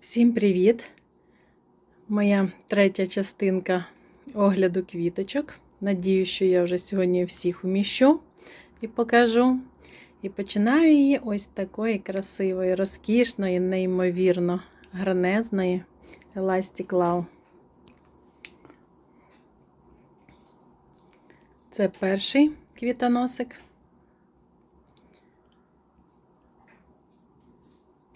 Всім привіт! Моя третя частинка огляду квіточок. Надію, що я вже сьогодні всіх вміщу і покажу. І починаю її ось такої красивої, розкішної, неймовірно гарнезної Elastic Love. Це перший квітоносик.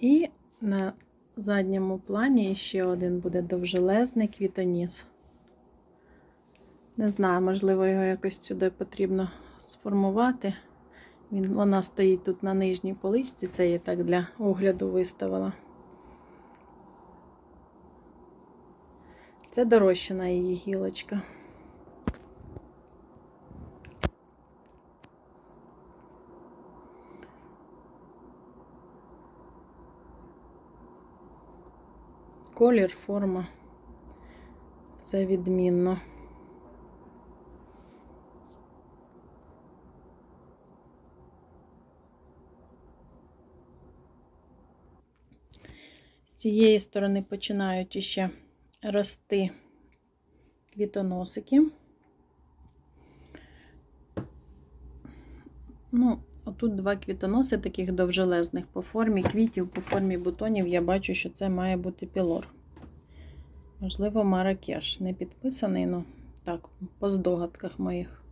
І на задньому плані ще один буде довжелезний квітоніс. Не знаю, можливо, його якось сюди потрібно сформувати. Він, Вона стоїть тут на нижній поличці, це я так для огляду виставила. Це дорощена її гілочка. Колір, форма. Все відмінно. З цієї сторони починають іще рости квітоносики. Ну, отут два квітоноси таких довжелезних по формі квітів, по формі бутонів. Я бачу, що це має бути пілор. Можливо, Маракеш. Не підписаний, ну так, по здогадках моїх.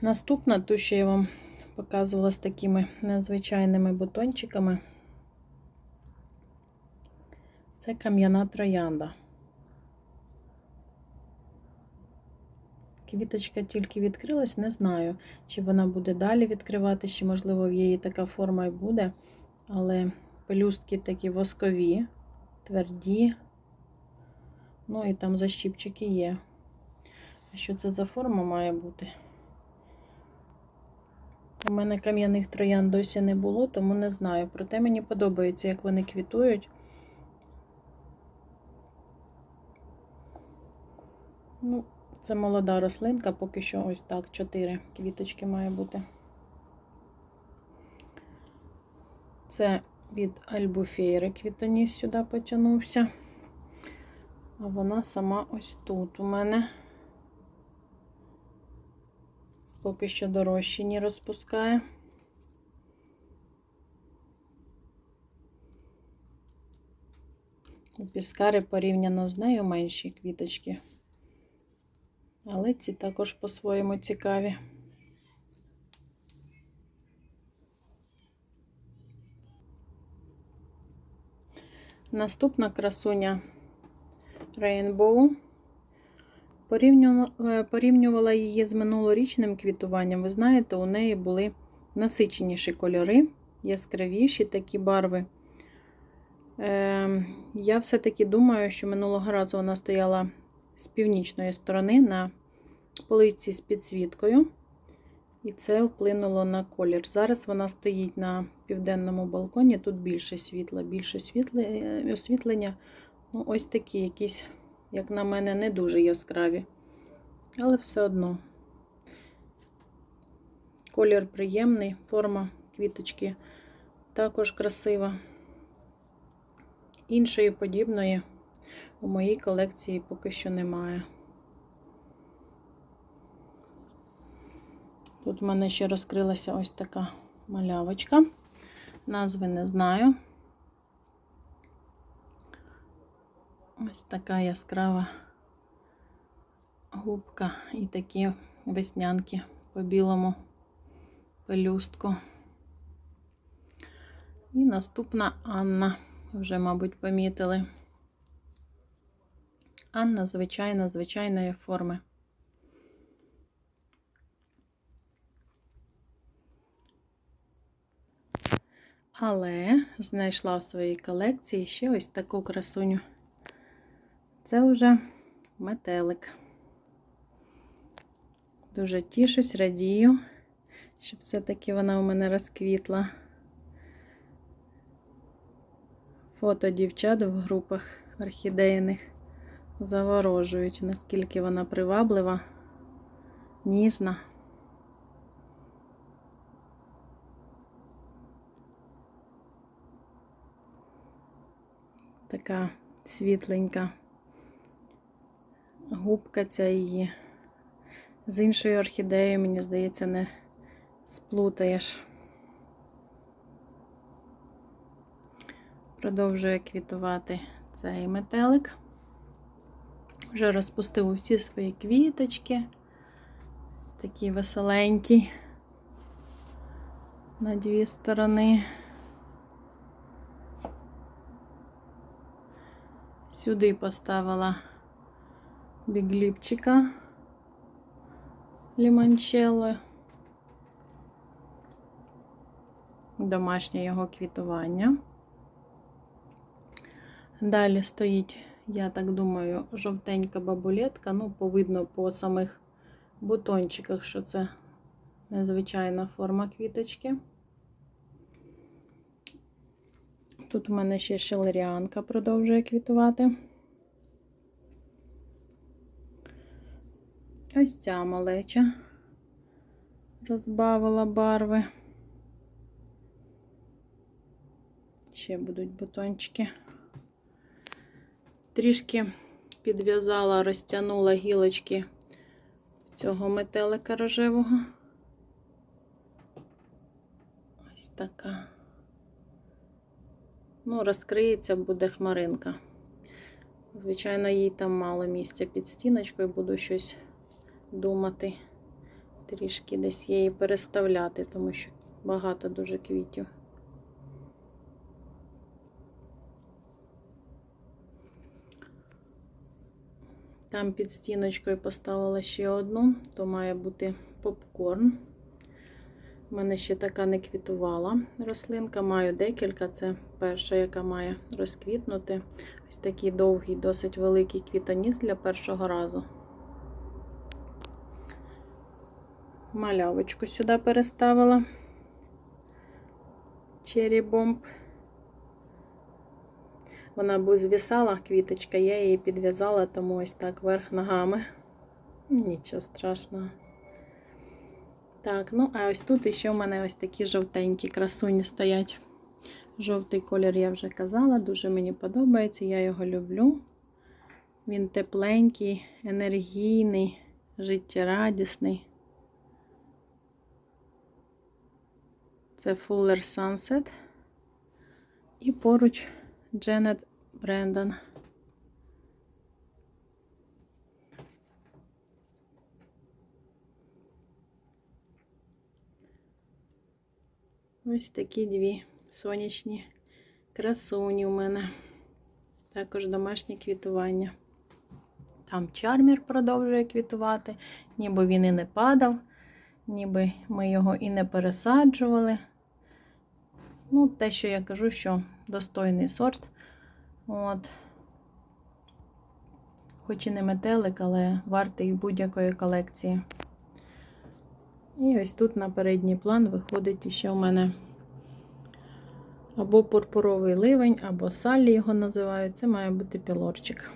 Наступна, ту, що я вам показувала з такими незвичайними бутончиками. Це кам'яна троянда. Квіточка тільки відкрилась, не знаю, чи вона буде далі відкриватися, чи, можливо, в її така форма і буде. Але пелюстки такі воскові, тверді. Ну і там защіпчики є. А що це за форма має бути? У мене кам'яних троян досі не було, тому не знаю. Проте мені подобається, як вони квітують. Ну, це молода рослинка, поки що ось так, чотири квіточки має бути. Це від альбуфейри квітоніс сюди потягнувся. А вона сама ось тут у мене. Поки що дорощені розпускає. У піскари порівняно з нею менші квіточки. Але ці також по-своєму цікаві. Наступна красуня Rainbow. Порівнювала, порівнювала її з минулорічним квітуванням. Ви знаєте, у неї були насиченіші кольори, яскравіші такі барви. Е, Я все-таки думаю, що минулого разу вона стояла з північної сторони на полиці з підсвіткою, і це вплинуло на колір. Зараз вона стоїть на південному балконі, тут більше світла, більше освітлення. Ну, ось такі якісь, як на мене, не дуже яскраві, але все одно. Колір приємний, форма квіточки також красива. Іншої подібної у моїй колекції поки що немає. Тут в мене ще розкрилася ось така малявочка. Назви не знаю. Ось така яскрава губка і такі веснянки по білому пелюстку. І наступна Анна, вже, мабуть, помітили. Анна звичайна, звичайної форми. Але знайшла в своїй колекції ще ось таку красуню. Це вже метелик. Дуже тішусь, радію, що все-таки вона у мене розквітла. Фото дівчат в групах орхідейних заворожують, наскільки вона приваблива, ніжна. така світленька губка ця її. З іншою орхідеєю, мені здається, не сплутаєш. Продовжує квітувати цей метелик. Вже розпустив усі свої квіточки. Такі веселенькі на дві сторони. Сюди поставила бігліпчика ліманчелло. Домашнє його квітування. Далі стоїть, я так думаю, жовтенька бабулетка. Ну, повидно по самих бутончиках, що це незвичайна форма квіточки. Тут у мене ще шелеріанка продовжує квітувати. Ось ця малеча розбавила барви. Ще будуть бутончики. Трішки підв'язала, розтягнула гілочки цього метелика рожевого. Ось така. Ну, розкриється, буде хмаринка. Звичайно, їй там мало місця під стіночкою, буду щось думати. Трішки десь її переставляти, тому що багато дуже квітів. Там під стіночкою поставила ще одну, то має бути попкорн. У мене ще така не квітувала рослинка. Маю декілька. Це перша, яка має розквітнути. Ось такий довгий, досить великий квітоніс для першого разу. Малявочку сюди переставила. Черрі бомб. Вона б звісала квіточка, я її підв'язала, тому ось так верх ногами. Нічого страшного. Так, ну а ось тут ще в мене ось такі жовтенькі красуні стоять. Жовтий колір я вже казала, дуже мені подобається, я його люблю. Він тепленький, енергійний, життєрадісний. Це Fuller Sunset. І поруч Дженет Брендан. Ось такі дві сонячні красуні у мене. Також домашнє квітування. Там чармір продовжує квітувати, ніби він і не падав, ніби ми його і не пересаджували. Ну, те, що я кажу, що достойний сорт. От. Хоч і не метелик, але вартий будь-якої колекції. І ось тут на передній план виходить ще у мене або пурпуровий ливень, або саллі його називають. Це має бути пілорчик.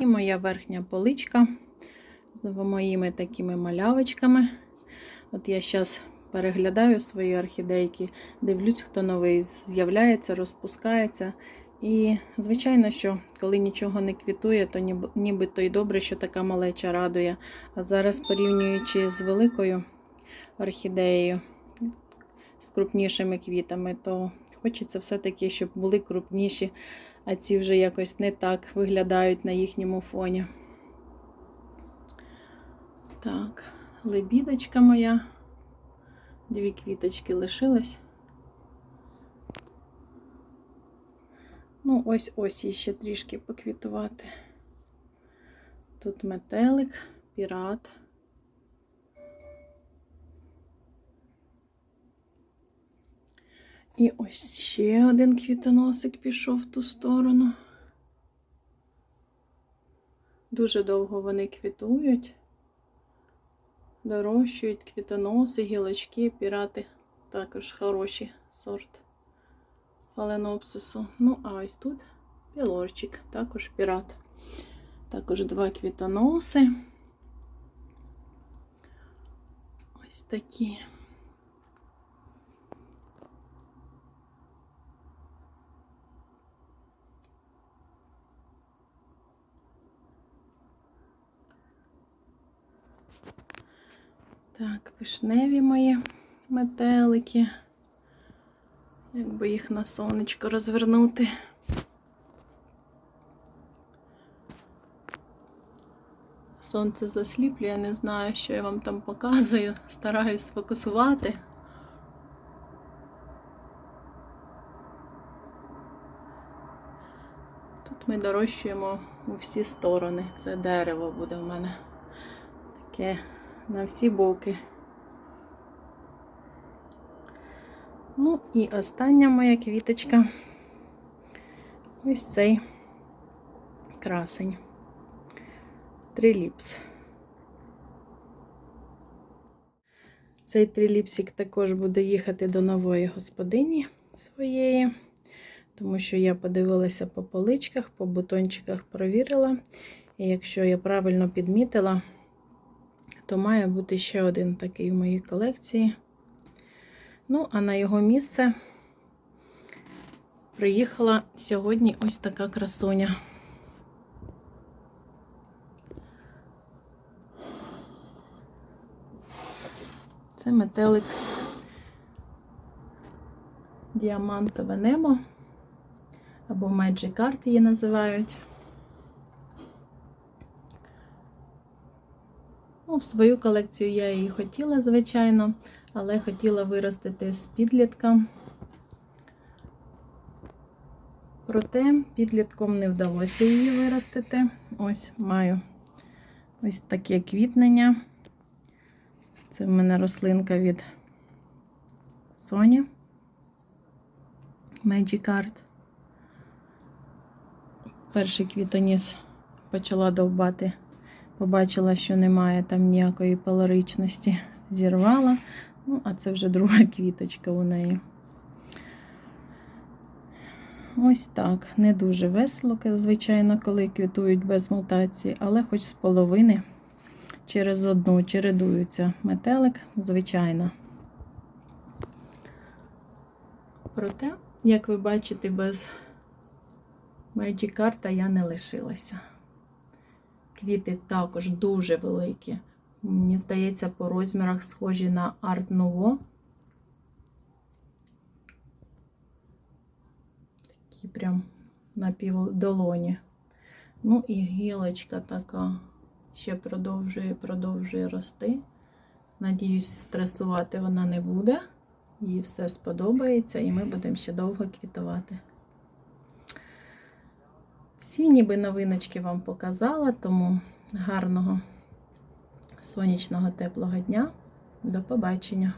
І моя верхня поличка з моїми такими малявочками. От я зараз переглядаю свої орхідейки, дивлюсь, хто новий з'являється, розпускається. І, звичайно, що коли нічого не квітує, то ніби, ніби то й добре, що така малеча радує. А зараз, порівнюючи з великою орхідеєю, з крупнішими квітами, то хочеться все-таки, щоб були крупніші, а ці вже якось не так виглядають на їхньому фоні. Так, лебідочка моя. Дві квіточки лишились. Ну, ось ось їй ще трішки поквітувати. Тут метелик, пірат. І ось ще один квітоносик пішов в ту сторону. Дуже довго вони квітують, дорощують квітоноси, гілочки, пірати також хороший сорт фаленопсису. Ну, а ось тут пілорчик, також пірат. Також два квітоноси. Ось такі. Так, вишневі мої метелики. Якби їх на сонечко розвернути. Сонце засліплює, не знаю, що я вам там показую. Стараюсь сфокусувати. Тут ми дорощуємо у всі сторони. Це дерево буде в мене. Таке на всі боки. Ну і остання моя квіточка. Ось цей красень. Триліпс. Цей триліпсик також буде їхати до нової господині своєї, тому що я подивилася по поличках, по бутончиках провірила. І якщо я правильно підмітила, то має бути ще один такий в моїй колекції. Ну, а на його місце приїхала сьогодні ось така красуня. Це метелик діамантове небо або Magic Art її називають. Ну, в свою колекцію я її хотіла, звичайно, але хотіла виростити з підлітка. Проте підлітком не вдалося її виростити. Ось маю ось таке квітнення. Це в мене рослинка від Sony Magic Art. Перший квітоніс почала довбати, побачила, що немає там ніякої палоричності, зірвала. Ну, а це вже друга квіточка у неї. Ось так. Не дуже весело, звичайно, коли квітують без мутації, але хоч з половини через одну чередуються метелик, звичайно. Проте, як ви бачите, без Magic карта я не лишилася. Квіти також дуже великі. Мені здається, по розмірах схожі на Art Nouveau. Такі прям на півдолоні. Ну і гілочка така ще продовжує, продовжує рости. Надіюсь, стресувати вона не буде. Їй все сподобається, і ми будемо ще довго квітувати. Всі ніби новиночки вам показала, тому гарного сонячного теплого дня. До побачення!